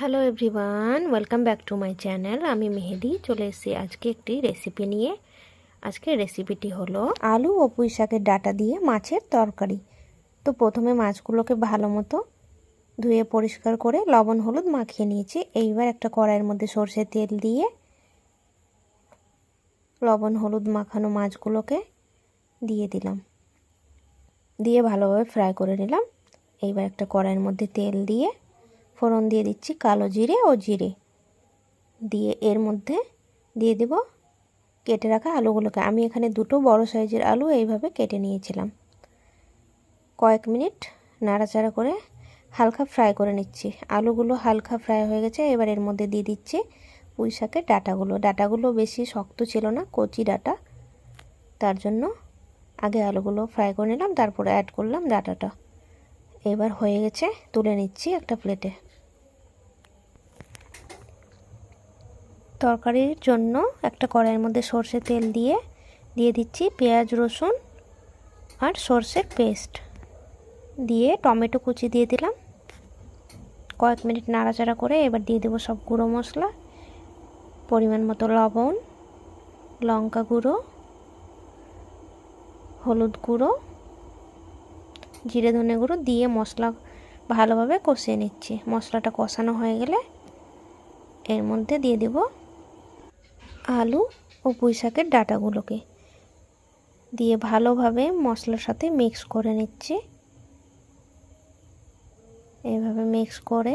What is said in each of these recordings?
Hello everyone welcome back to my channel আমি মেহেদি। চলে এসেছি আজকে একটি রেসিপি নিয়ে। আজকের রেসিপিটি হলো আলু ও পুঁই শাকের ডাটা দিয়ে মাছের তরকারি। তো প্রথমে মাছগুলোকে ভালো মতো ধুয়ে পরিষ্কার করে লবণ হলুদ মাখিয়ে নিয়েছি। এইবার একটা কড়াইয়ের মধ্যে সর্ষে তেল দিয়ে লবণ হলুদ মাখানো মাছগুলোকে দিয়ে দিলাম। দিয়ে ভালোভাবে ফ্রাই করে নিলাম। এইবার একটা কড়াইয়ের মধ্যে তেল দিয়ে ফোড়ন দিয়ে দিচ্ছি কালো জিরে ও জিরে। দিয়ে এর মধ্যে দিয়ে দেব কেটে রাখা আলুগুলোকে। আমি এখানে দুটো বড় সাইজের আলু এইভাবে কেটে নিয়েছিলাম। কয়েক মিনিট নাড়াচাড়া করে হালকা ফ্রাই করে নিচ্ছি। আলুগুলো হালকা ফ্রাই হয়ে গেছে, এবার এর মধ্যে দিয়ে দিচ্ছি পুঁই শাকের ডাটাগুলো। ডাটাগুলো বেশি শক্ত ছিল না, কচি ডাটা। তার জন্য আগে আলুগুলো ফ্রাই করে নিলাম, তারপরে অ্যাড করলাম ডাটাটা। এবার হয়ে গেছে, তুলে নিচ্ছি একটা প্লেটে তরকারির জন্য একটা কড়াইয়ের মধ্যে সর্ষে তেল দিয়ে দিয়ে দিচ্ছি পেঁয়াজ, রসুন আর সর্ষের পেস্ট। দিয়ে টমেটো কুচি দিয়ে দিলাম। কয়েক মিনিট নাড়াচাড়া করে এবার দিয়ে দেবো সব গুঁড়ো মশলা, পরিমাণ মতো লবণ, লঙ্কা গুঁড়ো, হলুদ গুঁড়ো, জিরে, ধনে গুঁড়ো দিয়ে মশলা ভালোভাবে কষিয়ে নিচ্ছি। মশলাটা কষানো হয়ে গেলে এর মধ্যে দিয়ে দেব আলু ও পুঁই শাকের ডাটাগুলোকে দিয়ে ভালোভাবে মশলার সাথে মিক্স করে নিচ্ছি। এইভাবে মিক্স করে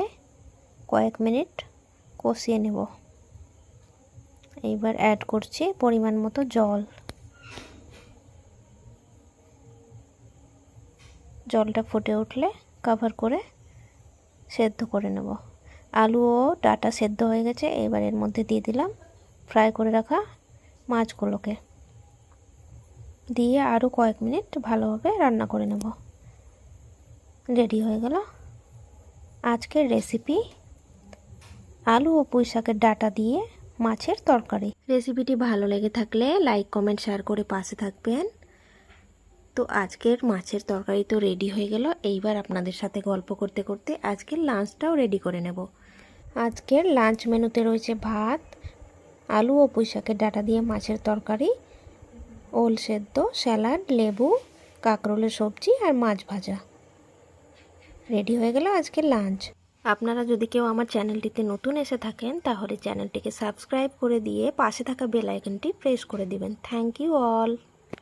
কয়েক মিনিট কষিয়ে নেব। এইবার অ্যাড করছি পরিমাণ মতো জল। জলটা ফুটে উঠলে কাভার করে সেদ্ধ করে নেব। আলু ও ডাটা সেদ্ধ হয়ে গেছে, এবার এর মধ্যে দিয়ে দিলাম ফ্রাই করে রাখা মাছগুলোকে। দিয়ে আরও কয়েক মিনিট ভালোভাবে রান্না করে নেব। রেডি হয়ে গেল। আজকের রেসিপি আলু ও পুঁই শাকের ডাটা দিয়ে মাছের তরকারি। রেসিপিটি ভালো লেগে থাকলে লাইক, কমেন্ট, শেয়ার করে পাশে থাকবেন। তো আজকের মাছের তরকারি তো রেডি হয়ে গেল। এইবার আপনাদের সাথে গল্প করতে করতে আজকের লাঞ্চটাও রেডি করে নেব। আজকের লাঞ্চ মেনুতে রয়েছে ভাত আলু ও পুঁইশাকের ডাটা দিয়ে মাছের তরকারি, ওল সেদ্ধ, স্যালাড, লেবু, কাঁকরোলের সবজি আর মাছ ভাজা। রেডি হয়ে গেল আজকে লাঞ্চ। আপনারা যদি কেউ আমার চ্যানেলটিতে নতুন এসে থাকেন, তাহলে চ্যানেলটিকে সাবস্ক্রাইব করে দিয়ে পাশে থাকা বেল আইকনটি প্রেস করে দিবেন। Thank you all.